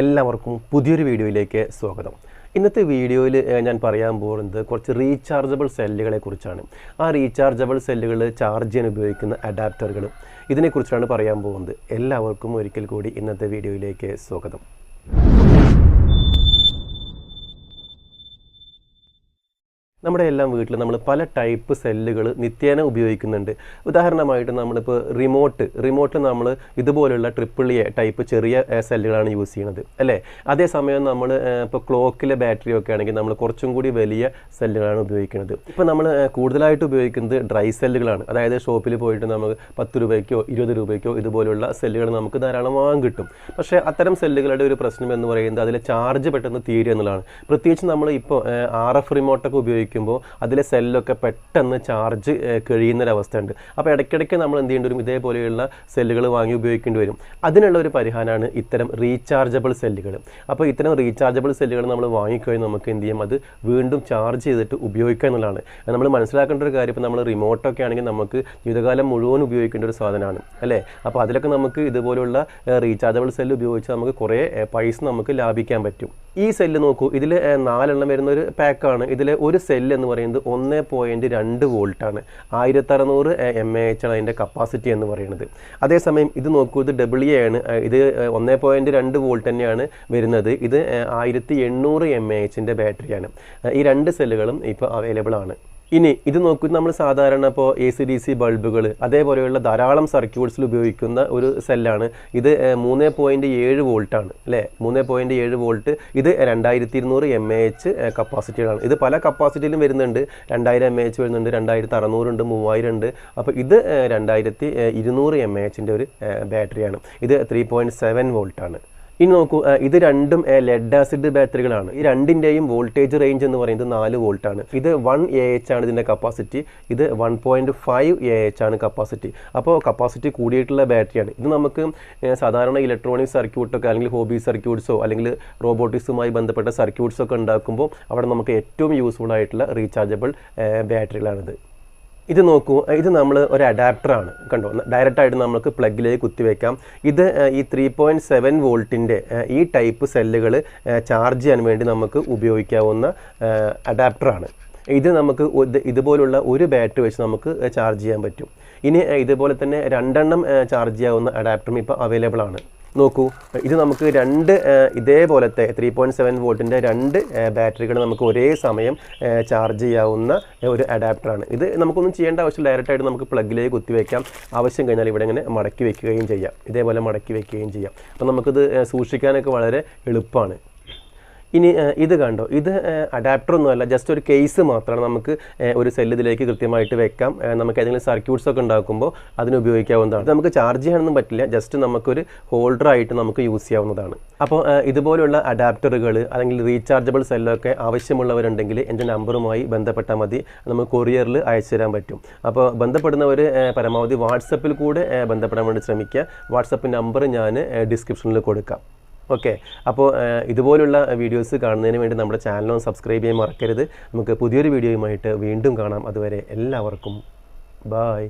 എല്ലാവർക്കും പുതിയൊരു വീഡിയോയിലേക്ക് സ്വാഗതം. ഇന്നത്തെ വീഡിയോയിൽ ഞാൻ പറയാൻ പോകുന്നത് കുറച്ച് റീചാർജബിൾ സെല്ലുകളെ കുറിച്ചാണ്. ആ റീചാർജബിൾ സെല്ലുകൾ ചാർജ് ചെയ്യാൻ ഉപയോഗിക്കുന്ന അഡാപ്റ്ററുകൾ ഇതിനെക്കുറിച്ചാണ് പറയാൻ പോകുന്നത്. എല്ലാവർക്കും ഒരിക്കൽ കൂടി ഇന്നത്തെ വീഡിയോയിലേക്ക് സ്വാഗതം. നമ്മുടെ എല്ലാം വീട്ടിൽ നമ്മൾ പല ടൈപ്പ് സെല്ലുകൾ നിത്യേന ഉപയോഗിക്കുന്നുണ്ട്. ഉദാഹരണമായിട്ട് നമ്മളിപ്പോൾ റിമോട്ട് റിമോട്ടിൽ നമ്മൾ ഇതുപോലുള്ള ട്രിപ്പിൾ എ ടൈപ്പ് ചെറിയ സെല്ലുകളാണ് യൂസ് ചെയ്യുന്നത് അല്ലേ? അതേസമയം നമ്മൾ ഇപ്പോൾ ക്ലോക്കിലെ ബാറ്ററി ഒക്കെ ആണെങ്കിൽ നമ്മൾ കുറച്ചും കൂടി വലിയ സെല്ലുകളാണ് ഉപയോഗിക്കുന്നത് ഇപ്പോൾ നമ്മൾ കൂടുതലായിട്ട് ഉപയോഗിക്കുന്നത് ഡ്രൈ സെല്ലുകളാണ് അതായത് ഷോപ്പിൽ പോയിട്ട് നമുക്ക് പത്ത് രൂപയ്ക്കോ ഇരുപത് രൂപയ്ക്കോ ഇതുപോലുള്ള സെല്ലുകൾ നമുക്ക് ധാരാളം വാങ്ങാൻ കിട്ടും. പക്ഷേ അത്തരം സെല്ലുകളുടെ ഒരു പ്രശ്നം എന്ന് പറയുന്നത് അതിലെ ചാർജ് പെട്ടെന്ന് തീരുക എന്നുള്ളതാണ്. പ്രത്യേകിച്ച് നമ്മൾ ഇപ്പോൾ ആർ എഫ് റിമോട്ടൊക്കെ ഉപയോഗിക്കുമ്പോൾ അതിലെ സെല്ലൊക്കെ പെട്ടെന്ന് ചാർജ് കഴിയുന്നൊരവസ്ഥയുണ്ട്. അപ്പോൾ ഇടയ്ക്കിടയ്ക്ക് നമ്മൾ എന്ത് ചെയ്യേണ്ടി വരും? ഇതേപോലെയുള്ള സെല്ലുകൾ വാങ്ങി ഉപയോഗിക്കേണ്ടി വരും. അതിനുള്ള ഒരു പരിഹാരമാണ് ഇത്തരം റീചാർജബിൾ സെല്ലുകൾ. അപ്പോൾ ഇത്തരം റീചാർജബിൾ സെല്ലുകൾ നമ്മൾ വാങ്ങിക്കഴിഞ്ഞാൽ നമുക്ക് എന്ത് ചെയ്യും? അത് വീണ്ടും ചാർജ് ചെയ്തിട്ട് ഉപയോഗിക്കുക എന്നുള്ളതാണ്. നമ്മൾ മനസ്സിലാക്കേണ്ട ഒരു കാര്യം ഇപ്പോൾ നമ്മൾ റിമോട്ടൊക്കെ ആണെങ്കിൽ നമുക്ക് ജീവിതകാലം മുഴുവൻ ഉപയോഗിക്കേണ്ട ഒരു സാധനമാണ് അല്ലേ? അപ്പോൾ അതിലൊക്കെ നമുക്ക് ഇതുപോലുള്ള റീചാർജബിൾ സെല്ല് ഉപയോഗിച്ച് നമുക്ക് കുറേ പൈസ നമുക്ക് ലാഭിക്കാൻ പറ്റും. ഈ സെല്ല് നോക്കൂ ഇതിൽ നാലെണ്ണം വരുന്ന ഒരു പാക്കാണ് ഇതിൽ ഒരു സെല്ല് എന്ന് പറയുന്നത് ഒന്ന് പോയിന്റ് രണ്ട് വോൾട്ടാണ് ആയിരത്തി അറുന്നൂറ് എം എ എച്ച് ആണ് അതിന്റെ കപ്പാസിറ്റി എന്ന് പറയുന്നത്. അതേസമയം ഇത് നോക്കൂ ഇത് ഡബിൾ എ ആണ്. ഇത് ഒന്ന് പോയിന്റ് രണ്ട് വോൾട്ട് തന്നെയാണ് വരുന്നത്. ഇത് ആയിരത്തി എണ്ണൂറ് എം എ എച്ചിന്റെ ബാറ്ററിയാണ് ഈ രണ്ട് സെല്ലുകളും ഇപ്പോൾ അവൈലബിൾ ആണ്. ഇനി ഇത് നോക്കൂ നമ്മൾ സാധാരണ ഇപ്പോൾ എ സി ഡി സി ബൾബുകൾ അതേപോലെയുള്ള ധാരാളം സർക്യൂട്ട്സിൽ ഉപയോഗിക്കുന്ന ഒരു സെല്ലാണ് ഇത് മൂന്ന് പോയിന്റ് ഏഴ് വോൾട്ടാണ് അല്ലേ? മൂന്ന് പോയിന്റ് ഏഴ് വോൾട്ട് ഇത് രണ്ടായിരത്തി ഇരുന്നൂറ് എം എ എച്ച് കപ്പാസിറ്റികളാണ് ഇത് പല കപ്പാസിറ്റിയിലും വരുന്നുണ്ട്. രണ്ടായിരം എം എ എച്ച് വരുന്നുണ്ട് രണ്ടായിരത്തി അറുന്നൂറുണ്ട് മൂവായിരം ഉണ്ട്. അപ്പോൾ ഇത് രണ്ടായിരത്തി ഇരുന്നൂറ് എം എ എച്ചിന്റെ ഒരു ബാറ്ററിയാണ് ഇത് ത്രീ പോയിന്റ് സെവൻ വോൾട്ടാണ് ഇനി നോക്കൂ ഇത് രണ്ടും ലെഡ് ആസിഡ് ബാറ്ററികളാണ് ഈ രണ്ടിന്റെയും വോൾട്ടേജ് റേഞ്ച് എന്ന് പറയുന്നത് നാല് വോൾട്ടാണ് ഇത് വൺ എ എച്ച് ആണ് ഇതിന്റെ കപ്പാസിറ്റി ഇത് one point five A H ആണ് കപ്പാസിറ്റി അപ്പോൾ കപ്പാസിറ്റി കൂടിയിട്ടുള്ള ബാറ്ററിയാണ് ഇത് നമുക്ക് സാധാരണ ഇലക്ട്രോണിക് സർക്യൂട്ടൊക്കെ അല്ലെങ്കിൽ ഹോബി സർക്യൂട്ട്സോ അല്ലെങ്കിൽ റോബോട്ടിക്സുമായി ബന്ധപ്പെട്ട സർക്യൂട്ട്സൊക്കെ ഉണ്ടാക്കുമ്പോൾ അവിടെ നമുക്ക് ഏറ്റവും യൂസ്ഫുൾ ആയിട്ടുള്ള റീചാർജബിൾ ബാറ്ററികളാണിത് ഇത് നോക്കൂ ഇത് നമ്മൾ ഒരു അഡാപ്റ്ററാണ് കണ്ടോ? ഡയറക്റ്റായിട്ട് നമുക്ക് പ്ലഗിലേക്ക് കുത്തിവെക്കാം ഇത് ഈ ത്രീ പോയിന്റ് സെവൻ വോൾട്ടിന്റെ ഈ ടൈപ്പ് സെല്ലുകൾ ചാർജ് ചെയ്യാൻ വേണ്ടി നമുക്ക് ഉപയോഗിക്കാവുന്ന അഡാപ്റ്ററാണ് ഇത് നമുക്ക് ഇതുപോലുള്ള ഒരു ബാറ്ററി വെച്ച് നമുക്ക് ചാർജ് ചെയ്യാൻ പറ്റും. ഇനി ഇതുപോലെ തന്നെ രണ്ടെണ്ണം ചാർജ് ചെയ്യാവുന്ന അഡാപ്റ്ററും ഇപ്പോൾ അവൈലബിൾ ആണ്. നോക്കൂ. ഇത് നമുക്ക് രണ്ട് ഇതേപോലത്തെ ത്രീ പോയിന്റ് സെവൻ വോൾട്ടിന്റെ രണ്ട് ബാറ്ററികൾ നമുക്ക് ഒരേ സമയം ചാർജ് ചെയ്യാവുന്ന ഒരു അഡാപ്റ്ററാണ് ഇത് നമുക്കൊന്നും ചെയ്യേണ്ട ആവശ്യം ഡയറക്റ്റായിട്ട് നമുക്ക് പ്ലഗിലേക്ക് കുത്തിവെക്കാം ആവശ്യം കഴിഞ്ഞാൽ ഇവിടെ ഇങ്ങനെ മടക്കി വെക്കുകയും ചെയ്യാം. ഇതേപോലെ മടക്കി വെക്കുകയും ചെയ്യാം. അപ്പോൾ നമുക്കിത് സൂക്ഷിക്കാനൊക്കെ വളരെ എളുപ്പമാണ്. ഇനി ഇത് കണ്ടോ? ഇത് അഡാപ്റ്റർ ഒന്നുമല്ല ജസ്റ്റ് ഒരു കേസ് മാത്രമാണ് നമുക്ക് ഒരു സെല്ല് ഇതിലേക്ക് കൃത്യമായിട്ട് വെക്കാം. നമുക്ക് ഏതെങ്കിലും സർക്യൂട്ട്സ് ഒക്കെ ഉണ്ടാക്കുമ്പോൾ അതിന് ഉപയോഗിക്കാവുന്നതാണ്. നമുക്ക് ചാർജ് ചെയ്യാനൊന്നും പറ്റില്ല ജസ്റ്റ് നമുക്കൊരു ഹോൾഡർ ആയിട്ട് നമുക്ക് യൂസ് ചെയ്യാവുന്നതാണ്. അപ്പോൾ ഇതുപോലുള്ള അഡാപ്റ്ററുകൾ അല്ലെങ്കിൽ റീചാർജബിൾ സെല്ലൊക്കെ ആവശ്യമുള്ളവരുണ്ടെങ്കിൽ എന്റെ നമ്പറുമായി ബന്ധപ്പെട്ടാൽ മതി. നമുക്ക് കൊറിയറിൽ അയച്ചു തരാൻ പറ്റും. അപ്പോൾ ബന്ധപ്പെടുന്നവർ പരമാവധി വാട്സപ്പിൽ കൂടെ ബന്ധപ്പെടാൻ വേണ്ടി ശ്രമിക്കുക. വാട്സപ്പ് നമ്പർ ഞാൻ ഡിസ്ക്രിപ്ഷനിൽ കൊടുക്കാം. ഓക്കെ. അപ്പോൾ ഇതുപോലുള്ള വീഡിയോസ് കാണുന്നതിന് വേണ്ടി നമ്മുടെ ചാനലും സബ്സ്ക്രൈബ് ചെയ്യാൻ മറക്കരുത്. നമുക്ക് പുതിയൊരു വീഡിയോയുമായിട്ട് വീണ്ടും കാണാം. അതുവരെ എല്ലാവർക്കും ബായ്.